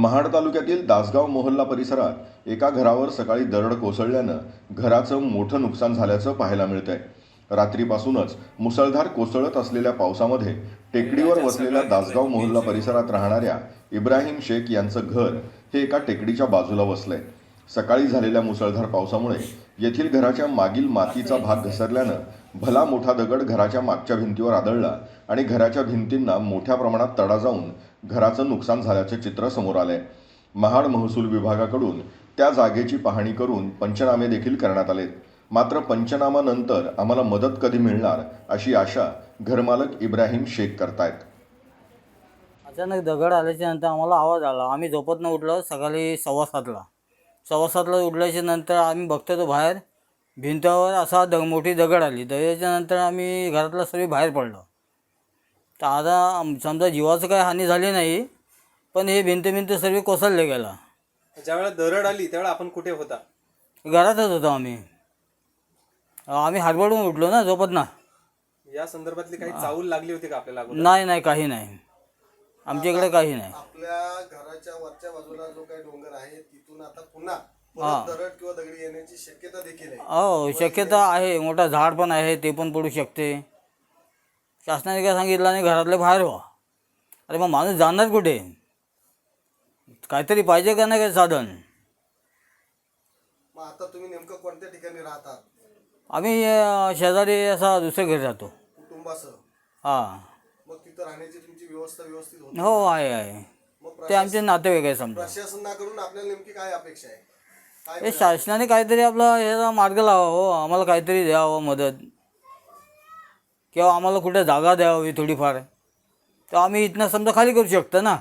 महाड तालुक्यातील दासगाव मोहल्ला परिसरात एका घरावर सकाळी दरड कोसळल्यानं घराचं मोठं नुकसान झाल्याचं पाहायला मिळतंय. रात्रीपासूनच मुसळधार कोसळत असलेल्या पावसामध्ये टेकडीवर वसलेल्या दासगाव मोहल्ला परिसरात राहणाऱ्या इब्राहिम शेख यांचं घर हे एका टेकडीच्या बाजूला वसलंय. सकाळी झालेल्या मुसळधार पावसामुळे येथील घराच्या मागील मातीचा भाग घसरल्यानं भला मोठा दगड घराच्या मागच्या भिंतीवर आदळला आणि घराच्या भिंतींना मोठ्या प्रमाणात तडा जाऊन घराचं नुकसान झाल्याचे चित्र समोर आलंय. महाड महसूल विभागाकडून त्या जागेची पाहणी करून पंचनामे देखील करण्यात आलेत. मात्र पंचनामानंतर आम्हाला मदत कधी मिळणार अशी आशा घरमालक इब्राहिम शेख करतायत. अचानक दगड आल्याच्यानंतर आम्हाला आवाज आला. आम्ही झोपत न उठलो सकाळी सव्वा सातला. सव्वा सातला उठल्याच्या नंतर आम्ही बघतो तो बाहेर. भिंतावर असा दग मोठी दगड आली. त्याच्यानंतर आम्ही घरातला सगळी बाहेर पडलो. तर आता समजा जीवाचं काही हानी झाली नाही पण हे भिंत भिंत सर्व कोसळले गेला. ज्यावेळेला दरड आली त्यावेळेला आपण कुठे होता? घरातच होतो आम्ही. आम्ही हडबडून उठलो ना झोपत ना. या संदर्भातली काही चाऊल लागली होती का आपल्याला? नाही नाही काही नाही. आमच्याकडे काही नाही. आपल्या घराच्या वरच्या बाजूला जो काही डोंगर आहे तिथून आता पुन्हा हा. परत दरड किंवा दगडी येण्याची शक्यता देखील आहे. हो शक्यता आहे. मोठा झाड पण आहे ते पण पडू शकते. शासनाने काय सांगितलं नाही घरातले बाहेर व्हा. अरे मग माणूस जाणार कुठे? काहीतरी पाहिजे का नाही काय साधन? मग आता तुम्ही नेमकं कोणत्या ठिकाणी राहतात आम्ही अं, शेजारी असा दुसऱ्या घरी राहतो. कुटुंबासह. हां. मग तिथं राहण्याची तुमची व्यवस्था व्यवस्थित होती. हो आहे आहे. ते आमचे नातेवाईक आहे समजा. प्रशासनाकडून आपल्याला नेमकी काय अपेक्षा आहे? काय हे शासनाने काहीतरी आपला ह्याचा मार्ग लावा हो आम्हाला काहीतरी द्यावं मदत. किंवा आम्हाला कुठे जागा द्यावी थोडीफार. तर आम्ही इथनं समजा खाली करू शकतो ना?